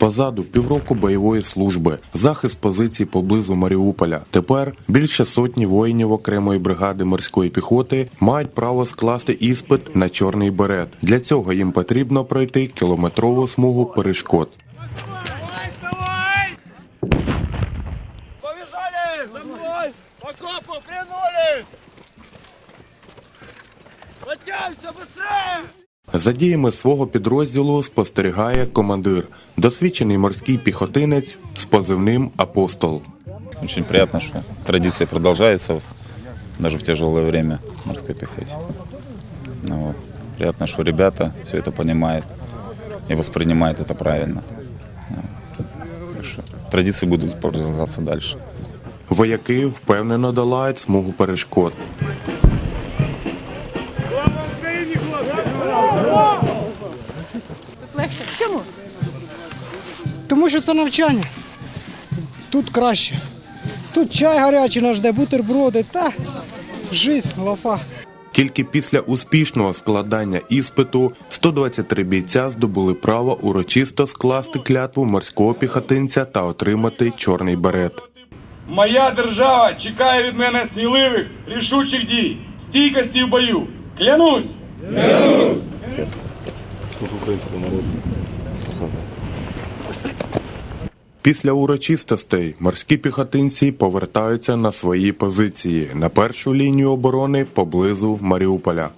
Позаду півроку бойової служби, захист позицій поблизу Маріуполя. Тепер більше сотні воїнів окремої бригади морської піхоти мають право скласти іспит на чорний берет. Для цього їм потрібно пройти кілометрову смугу перешкод. Побежали! За мной! По копу прянулись! Быстрее! За діями свого підрозділу спостерігає командир, досвідчений морський піхотинець з позивним Апостол. Очень приятно, что традиции продолжаются даже в тяжелое время морской пехоте. Ну. Приятно, что ребята все это понимают и воспринимают это правильно. Ну, так что традиции будут продолжаться дальше. Вояки впевнено долають смугу перешкод. Легше. Чому? Тому що це навчання. Тут краще. Тут чай гарячий нас жде, бутерброди та жизнь, лафа. Тільки після успішного складання іспиту 123 бійця здобули право урочисто скласти клятву морського піхотинця та отримати чорний берет. Моя держава чекає від мене сміливих, рішучих дій, стійкості в бою. Клянусь! Після урочистостей морські піхотинці повертаються на свої позиції на першу лінію оборони поблизу Маріуполя.